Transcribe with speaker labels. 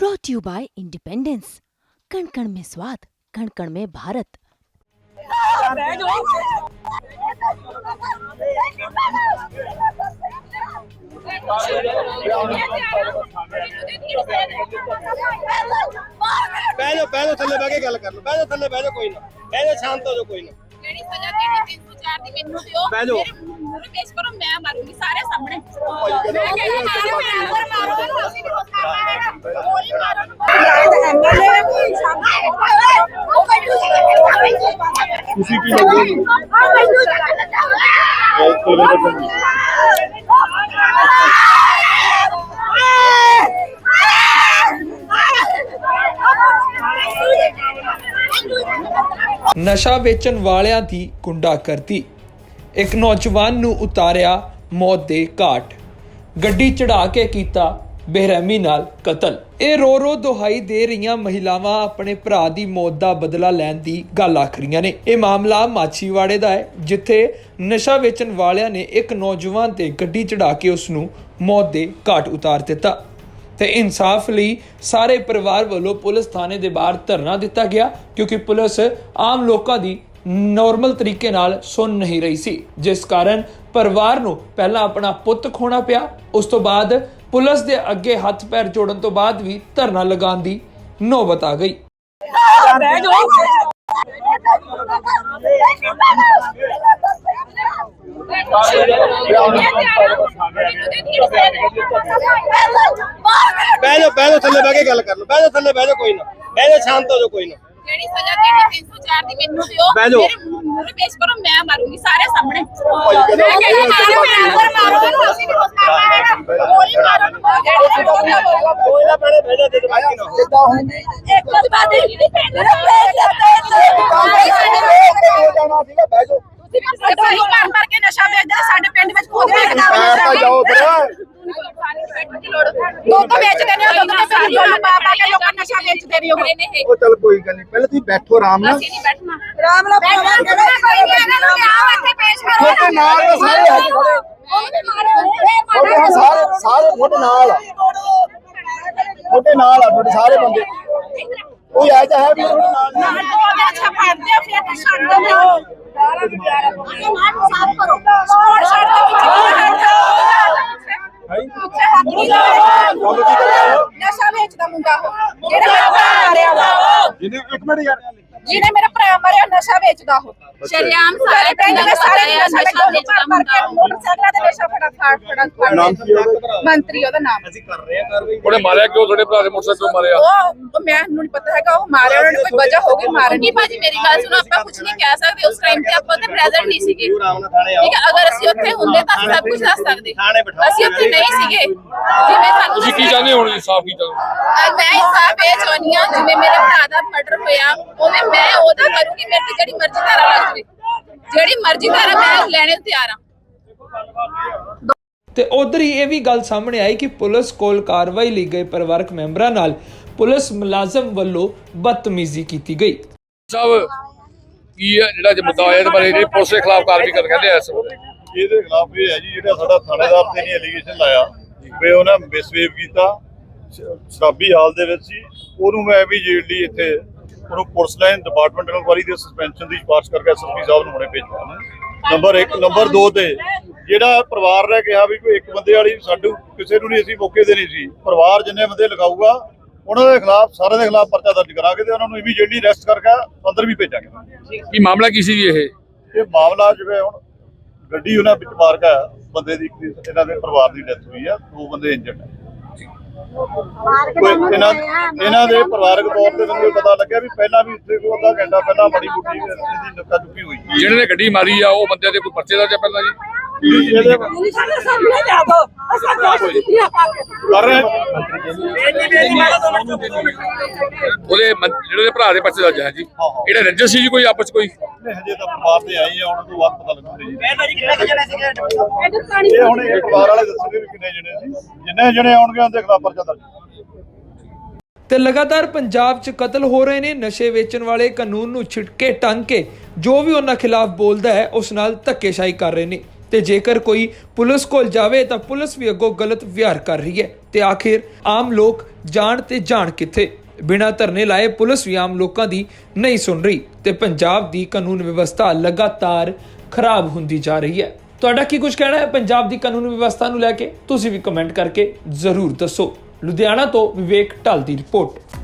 Speaker 1: Brought you bye independence कण कण में स्वाद कण कण में भारत
Speaker 2: ਬਹਿ ਜਾਓ ਬਹਿ ਜਾਓ ਥੱਲੇ ਬਹਿ ਕੇ ਗੱਲ ਕਰ ਲਓ ਬਹਿ ਜਾਓ ਥੱਲੇ ਬਹਿ ਜਾਓ ਕੋਈ ਨਾ ਬਹਿ ਜਾਓ ਸ਼ਾਂਤ ਹੋ ਜਾਓ ਕੋਈ ਨਾ
Speaker 3: ਜਿਹੜੀ ਸਜ਼ਾ ਦੇਣੀ 304 ਦੀ ਮੈਨੂੰ ਦਿਓ ਮੇਰੇ ਪੇਸ਼ ਕਰੋ ਮੈਂ ਮਾਰੂੰਗੀ ਸਾਰੇ ਸਾਹਮਣੇ। ਮੈਂ ਕਹਿੰਦੀ ਮਾਰੋ ਮੈਂ ਅੰਦਰ ਮਾਰੋ ਅਸੀਂ ਨਹੀਂ ਕੁਛ ਕਰਨਾ ਗੋਲੀ ਮਾਰੋ
Speaker 2: ਤੁਸੀਂ ਕੀ ਲੱਗਦੇ
Speaker 4: ਨਸ਼ਾ ਵੇਚਣ ਵਾਲਿਆਂ ਦੀ ਗੁੰਡਾਗਰਦੀ ਇੱਕ ਨੌਜਵਾਨ ਨੂੰ ਉਤਾਰਿਆ ਮੌਤ ਦੇ ਘਾਟ। ਗੱਡੀ ਚੜਾ ਕੇ ਕੀਤਾ ਬੇਰਹਿਮੀ ਨਾਲ ਕਤਲ। ਇਹ ਰੋ ਰੋ ਦੁਹਾਈ ਦੇ ਰਹੀਆਂ ਮਹਿਲਾਵਾਂ ਆਪਣੇ ਭਰਾ ਦੀ ਮੌਤ ਦਾ ਬਦਲਾ ਲੈਣ ਦੀ ਗੱਲ ਆਖ ਰਹੀਆਂ ਨੇ। ਇਹ ਮਾਮਲਾ ਮਾਛੀਵਾੜੇ ਦਾ ਹੈ, ਜਿੱਥੇ ਨਸ਼ਾ ਵੇਚਣ ਵਾਲਿਆਂ ਨੇ ਇੱਕ ਨੌਜਵਾਨ ਤੇ ਗੱਡੀ ਚੜਾ ਕੇ ਉਸ ਨੂੰ ਮੌਤ ਦੇ ਘਾਟ ਉਤਾਰ ਦਿੱਤਾ। ਤੇ ਇਨਸਾਫ ਲਈ ਸਾਰੇ ਪਰਿਵਾਰ ਵੱਲੋਂ ਪੁਲਿਸ ਥਾਣੇ ਦੇ ਬਾਹਰ ਧਰਨਾ ਦਿੱਤਾ ਗਿਆ, ਕਿਉਂਕਿ ਪੁਲਿਸ ਆਮ ਲੋਕਾਂ ਦੀ ਨਾਰਮਲ ਤਰੀਕੇ ਨਾਲ ਸੁਣ ਨਹੀਂ ਰਹੀ ਸੀ, ਜਿਸ ਕਾਰਨ ਪਰਿਵਾਰ ਨੂੰ ਪਹਿਲਾਂ ਆਪਣਾ ਪੁੱਤ ਖੋਣਾ ਪਿਆ, ਉਸ ਤੋਂ ਬਾਅਦ ਪੁਲਿਸ ਦੇ ਅੱਗੇ ਹੱਥ ਪੈਰ ਜੋੜਨ ਤੋਂ ਬਾਅਦ ਵੀ ਧਰਨਾ ਲਗਾਉਣ ਦੀ ਨੌਬਤ ਆ ਗਈ।
Speaker 2: ਬਹਿ ਜਾਓ ਬਹਿ ਜਾਓ, ਥੱਲੇ ਬਹਿ ਕੇ ਗੱਲ ਕਰ ਲਓ। ਬਹਿ ਜਾਓ, ਥੱਲੇ ਬਹਿ ਜਾਓ, ਕੋਈ ਨਾ। ਬਹਿ ਜਾਓ, ਸ਼ਾਂਤ ਹੋ ਜਾਓ, ਕੋਈ ਨਾ।
Speaker 3: ਜਿਹੜੀ ਸਜ਼ਾ ਦੇਣੀ 304 ਦੀ ਮੈਨੂੰ ਦਿਓ
Speaker 2: ਬਹਿ ਜਾਓ।
Speaker 3: ਮੇਰੇ ਮੂਹਰੇ ਪੇਸ਼ ਕਰੋ ਮੈਂ ਮਾਰੂੰਗੀ ਸਾਰੇ ਸਾਹਮਣੇ ਮੈਂ ਕਹਿੰਦੀ ਮਾਰੋ ਮੈਂ ਅੰਦਰ ਮਾਰੋ ਅਸੀਂ ਨਹੀਂ ਕੁਛ ਕਰਨਾ ਗੋਲੀ ਮਾਰੋ ਜਿਹੜੀ ਸਜ਼ਾ
Speaker 2: ਕੋਈ ਨਾ ਬਹਿ ਬਹਿ ਜਾ ਦੇ ਬਾਕੀ ਨਾ
Speaker 3: ਇੱਕ ਵਾਰ ਬਾਅਦ ਨਹੀਂ ਪੈਂਦਾ ਸਾਨੂੰ ਮਾਰ ਮਾਰ ਕੇ ਨਸ਼ਾ ਵੇਚਦੇ ਸਾਡੇ ਪਿੰਡ ਵਿੱਚ ਖੁਦ ਵੇਚਦਾ ਵਾ ਨਸ਼ਾ
Speaker 2: ਜਾਓ ਫਿਰ
Speaker 3: ਦੁੱਧ ਵੇਚਦੇ ਨੇ ਦੁੱਧ ਦੇ ਫਿਰ ਲੋਕ ਪਾ ਪਾ ਕੇ ਲੋਕਾਂ ਨਸ਼ਾ ਵੇਚਦੇ ਨੇ ਉਹ।
Speaker 2: ਉਹ ਚੱਲ ਕੋਈ ਗੱਲ ਨਹੀਂ ਪਹਿਲਾਂ ਤੁਸੀਂ ਬੈਠੋ ਆਰਾਮ ਨਾਲ।
Speaker 3: ਅਸੀਂ ਨਹੀਂ ਬੈਠਣਾ। ਰਾਮ ਨਾਲ ਕੋਈ ਨਹੀਂ ਇਹਨਾਂ ਨੂੰ ਲਿਆਓ ਇੱਥੇ ਪੇਸ਼ ਕਰੋ।
Speaker 2: ਤੁਹਾਡੇ ਨਾਲ ਤਾਂ ਸਾਰੇ ਹੈਗੇ ਖੜੇ।
Speaker 3: ਉਹ ਵੀ ਮਾਰੋ ਇਹ
Speaker 2: ਹਾਂ ਸਾਰੇ ਸਾਰੇ ਤੁਹਾਡੇ ਨਾਲ ਆ। ਤੁਹਾਡੇ ਨਾਲ ਆ ਤੁਹਾਡੇ ਸਾਰੇ ਬੰਦੇ। ਕੋਈ ਐ ਤਾਂ ਹੈ ਵੀ ਤੁਹਾਡੇ ਨਾਲ।
Speaker 3: ਨਾਲ ਤੋਂ ਅੱਛਾ ਫੜਦੇ ਆ, ਫਿਰ ਤਾਂ ਛੱਡ ਦਿੰਦੇ ਆ। ਨਾਮ ਸਾਫ਼ ਕਰੋ ਸਪੋਰਟ ਛੱਡ ਦਿਓ, ਪਿੱਛੇ ਹੱਥ ਪਿੱਛੇ ਹੱਥ ਨਹੀਂ ਲਾਓ।
Speaker 2: ਕੰਮ ਕੀ ਕਰਦਾ ਉਹ?
Speaker 3: ਨਸ਼ਾ ਵੇਚਦਾ ਮੁੰਡਾ ਉਹ ਜਿਹੜਾ ਮੇਰਾ ਭਰਾ ਮਾਰਿਆ ਵਾ
Speaker 2: ਜਿਹਨੇ ਇੱਕ ਮਿੰਟ ਯਾਰ।
Speaker 3: ਜਿਹਨੇ ਮੇਰਾ ਭਰਾ ਮਾਰਿਆ ਨਸ਼ਾ ਵੇਚਦਾ ਉਹ।
Speaker 5: ਸ਼ਰੇਆਮ
Speaker 3: ਸਾਰੇ ਪਿੰਡ ਦੇ ਸਾਰੇ ਨਸ਼ਾ
Speaker 5: ਨਸ਼ਾ ਵੇਚਦਾ
Speaker 3: ਮੁੰਡਾ ਮੋਟਰਸਾਈਕਲਾਂ ਤੇ ਨਸ਼ਾ ਫੜਾ ਫੜ ਫੜਾ ਫੜ।
Speaker 2: ਨਾਮ ਕੀ ਹੈ ਉਹਦਾ?
Speaker 3: ਮੰਤਰੀ ਉਹਦਾ ਨਾਮ।
Speaker 2: ਅਸੀਂ ਕਰ ਰਹੇ ਹਾਂ ਕਾਰਵਾਈ।
Speaker 6: ਉਹਨੇ ਮਾਰਿਆ ਕਿਉਂ? ਤੁਹਾਡੇ ਭਰਾ ਦੇ ਮੋਟਰਸਾਈਕਲ ਕਿਉਂ ਮਾਰਿਆ।
Speaker 3: ਉਹ ਉਹ ਮੈਨੂੰ ਨਹੀਂ ਪਤਾ ਹੈਗਾ ਉਹ ਮਾਰਿਆ ਉਹਨਾਂ ਨੇ ਕੋਈ ਵਜ੍ਹਾ ਹੋਗੀ ਮਾਰਨ
Speaker 5: ਨਹੀਂ ਭਾਜੀ ਮੇਰੀ ਗੱਲ ਸੁਣੋ ਆਪਾਂ ਕੁਝ ਨਹੀਂ ਕਹਿ ਸਕਦੇ। ਉਸ ਟਾਈਮ ਤੇ ਆਪਾਂ ਉੱਥੇ ਪ੍ਰੈਜ਼ੈਂਟ ਨਹੀਂ ਸੀਗੇ।
Speaker 2: ਤੂੰ ਆਰਾਮ ਨਾਲ ਥਾਣੇ ਆਓ
Speaker 5: ਠੀਕ ਹੈ ਅਗਰ ਅਸੀਂ ਉੱਥੇ ਹੁੰਦੇ ਤਾਂ ਅਸੀਂ ਸਭ ਕੁਝ ਦੱਸ ਸਕਦੇ।
Speaker 2: ਥਾਣੇ ਬਿਠਾਓ।
Speaker 5: ਅਸੀਂ ਉੱਥੇ ਨਹੀਂ ਸੀਗੇ। ਜਿਵੇਂ ਸਾਨੂੰ
Speaker 6: ਤੁਸੀਂ ਕੀ ਚਾਹੁੰਦੇ ਹੋ ਹੁਣ ਇਨਸਾਫ ਕੀ ਚਾਹੁੰਦੇ ਹੋ?
Speaker 5: ਅਹ ਮੈਂ ਇਨਸਾਫ ਇਹ ਚਾਹੁੰਦੀ ਹਾਂ ਜਿਵੇਂ ਮੇਰੇ ਭਰਾ ਦਾ ਮਰਡਰ ਹੋਇਆ ਉਹਨੇ ਮੈਂ ਉਹਦਾ ਕਰੂੰਗੀ ਮੇਰੇ ਤੇ ਜਿਹੜੀ ਮਰਜ਼ੀ ਧਾਰਾ ਲੱਗ ਜਾਵੇ ਜਿਹੜੀ ਮਰਜ਼ੀ ਧਾਰਾ ਮੈਂ ਲੈਣੇ ਨੂੰ ਤਿਆਰ ਹਾਂ।
Speaker 4: ਤੇ ਉਧਰ ਹੀ ਇਹ ਵੀ ਗੱਲ ਸਾਹਮਣੇ ਆਈ ਕਿ ਪੁਲਿਸ ਕੋਲ ਕਾਰਵਾਈ ਲਈ ਗਏ ਪਰਿਵਾਰਕ ਮੈਂਬਰਾਂ ਨਾਲ ਪੁਲਿਸ ਮੁਲਾਜ਼ਮ ਵੱਲੋਂ ਬਦਤਮੀਜ਼ੀ ਕੀਤੀ ਗਈ।
Speaker 6: ਸਾਹਿਬ ਕੀ ਹੈ? ਜਿਹੜਾ ਜੇ ਮੁੱਦਾ ਹੋਇਆ ਇਹਦੇ ਬਾਰੇ ਜਿਹੜੇ ਪੁਲਿਸ ਦੇ ਖਿਲਾਫ ਕਾਰਵਾਈ ਕਰਨ ਕਹਿੰਦੇ ਵੇਲੇ
Speaker 7: ਇਹਦੇ ਖਿਲਾਫ ਇਹ ਹੈ ਜੀ ਜਿਹੜਾ ਸਾਡਾ ਥਾਣੇਦਾਰ ਤੇ ਨਹੀਂ ਐਲੀਗੇਸ਼ਨ ਲਾਇਆ ਵੀ ਉਹਨਾਂ ਮਿਸਵੇਵ ਕੀਤਾ। ਸ਼ਰਾਬੀ ਹਾਲ ਦੇ ਵਿੱਚ ਸੀ। ਉਹਨੂੰ ਮੈਂ ਇਮੀਡੀਏਟਲੀ ਇੱਥੇ ਉਹਨੂੰ ਪੁਲਿਸ ਲਾਈਨ ਡਿਪਾਰਟਮੈਂਟ ਇਨਕੁਆਰੀ ਦੇ ਸਸਪੈਂਸ਼ਨ ਦੀ ਸਿਫਾਰਿਸ਼ ਕਰਕੇ ਐਸਐਸਪੀ ਸਾਹਿਬ ਨੂੰ ਹੁਣੇ ਭੇਜਿਆ ਨੇ ਨੰਬਰ 1 ਨੰਬਰ 2 ਤੇ ਜਿਹੜਾ ਪਰਿਵਾਰ ਨੇ ਕਿਹਾ ਵੀ ਕੋਈ ਇੱਕ ਬੰਦੇ ਵਾਲੀ ਸਾਡੂ ਕਿਸੇ ਨੂੰ ਨਹੀਂ ਅਸੀਂ ਮੌਕੇ ਦੇ ਨਹੀਂ ਸੀ ਪਰਿਵਾਰ ਜਿੰਨੇ ਬੰਦੇ ਲਗਾਊਗਾ ਉਹਨਾਂ ਦੇ ਖਿਲਾਫ ਸਾਰਿਆਂ ਦੇ ਖਿਲਾਫ ਪਰਚਾ ਦਰਜ ਕਰਾਂਗੇ ਤੇ ਉਹਨਾਂ ਨੂੰ ਇਮੀਡੀਏਟਲੀ ਅਰੈਸਟ ਕਰਕੇ ਅੰਦਰ ਵੀ ਭੇਜਾਂਗੇ।
Speaker 6: ਕੀ ਮਾਮਲਾ ਕੀ ਸੀ ਜੀ ਇਹ?
Speaker 7: ਇਹ ਮਾਮਲਾ ਜਿਵੇਂ ਹੁਣ ਗੱਡੀ ਉਹਨਾਂ ਵਿੱਚ ਮਾਰ ਗਿਆ ਬੰਦੇ ਦੀ ਇਹਨਾਂ ਦੇ ਪਰਿਵਾਰ ਦੀ ਡੈਥ ਹੋਈ ਆ ਦੋ ਬੰਦੇ ਇੰਜਰਡ ਆ। ਕੋਈ ਇਹਨਾਂ ਇਹਨਾਂ ਦੇ ਪਰਿਵਾਰਕ ਤੌਰ ਤੇ ਮੈਨੂੰ ਪਤਾ ਲੱਗਿਆ ਵੀ ਪਹਿਲਾਂ ਵੀ ਇੱਥੇ ਕੋਈ ਅੱਧਾ ਘੰਟਾ ਪਹਿਲਾਂ ਬੜੀ ਬੁੱਢੀ ਇਹਦੀ ਨੱਕਾ ਚੁੱਕੀ ਹੋਈ।
Speaker 6: ਜਿਹਨੇ ਨੇ ਗੱਡੀ ਮਾਰੀ ਆ ਉਹ ਬੰਦੇ ਦੇ ਕੋਈ ਪਰਚੇ ਦਾ ਜਾਂ ਪਹਿਲਾਂ ਜੀ?
Speaker 7: ਇਹਦੇ ਕਰ ਰਹੇ
Speaker 6: ਉਹਦੇ ਮੰ- ਜਿਹੜੇ ਦੇ ਭਰਾ ਦੇ ਪਰਚੇ ਦਾ ਜਾਂ ਜੀ ਇਹੜਾ ਰੰਜਨ ਸੀ ਜੀ ਕੋਈ ਆਪਸ 'ਚ ਕੋਈ?
Speaker 7: ਨੇ ਹਜੇ ਤਾਂ ਪਰਿਵਾਰ ਦੇ ਆਈ ਆ ਉਹਨਾਂ ਤੋਂ ਬਾਅਦ ਪਤਾ ਲੱਗੂਗਾ ਜੀ। ਇਹ ਹੁਣ ਇੱਕ ਪਰਿਵਾਰ ਵਾਲੇ ਦੱਸਣਗੇ ਵੀ ਕਿੰਨੇ ਜਣੇ ਸੀ। ਜਿੰਨੇ ਜਣੇ ਆਉਣਗੇ ਉਹਨਾਂ ਦੇ ਖਿਲਾਫ ਪਰਚਾ ਦਰਜ
Speaker 4: ਤੇ ਲਗਾਤਾਰ ਪੰਜਾਬ 'ਚ ਕਤਲ ਹੋ ਰਹੇ ਨੇ ਨਸ਼ੇ ਵੇਚਣ ਵਾਲੇ ਕਾਨੂੰਨ ਨੂੰ ਛਿੜਕੇ ਟੰਗ ਕੇ ਜੋ ਵੀ ਉਹਨਾਂ ਖਿਲਾਫ ਬੋਲਦਾ ਹੈ ਉਸ ਨਾਲ ਧੱਕੇਸ਼ਾਹੀ ਕਰ ਰਹੇ ਨੇ। ਤੇ ਜੇਕਰ ਕੋਈ ਪੁਲਿਸ ਕੋਲ ਜਾਵੇ ਤਾਂ ਪੁਲਿਸ ਵੀ ਅੱਗੋਂ ਗਲਤ ਵਿਹਾਰ ਕਰ ਰਹੀ ਹੈ ਤੇ ਆਖਿਰ ਆਮ ਲੋਕ ਜਾਣ ਤੇ ਜਾਣ ਕਿੱਥੇ? ਬਿਨਾਂ ਧਰਨੇ ਲਾਏ ਪੁਲਿਸ ਵੀ ਆਮ ਲੋਕਾਂ ਦੀ ਨਹੀਂ ਸੁਣ ਰਹੀ ਤੇ ਪੰਜਾਬ ਦੀ ਕਾਨੂੰਨ ਵਿਵਸਥਾ ਲਗਾਤਾਰ ਖਰਾਬ ਹੁੰਦੀ ਜਾ ਰਹੀ ਹੈ। ਤੁਹਾਡਾ ਕੀ ਕੁਝ ਕਹਿਣਾ ਹੈ ਪੰਜਾਬ ਦੀ ਕਾਨੂੰਨ ਵਿਵਸਥਾ ਨੂੰ ਲੈ ਕੇ? ਤੁਸੀਂ ਵੀ ਕਮੈਂਟ ਕਰਕੇ ਜ਼ਰੂਰ ਦੱਸੋ। ਲੁਧਿਆਣਾ ਤੋਂ ਵਿਵੇਕ ਢਾਲ ਦੀ ਰਿਪੋਰਟ।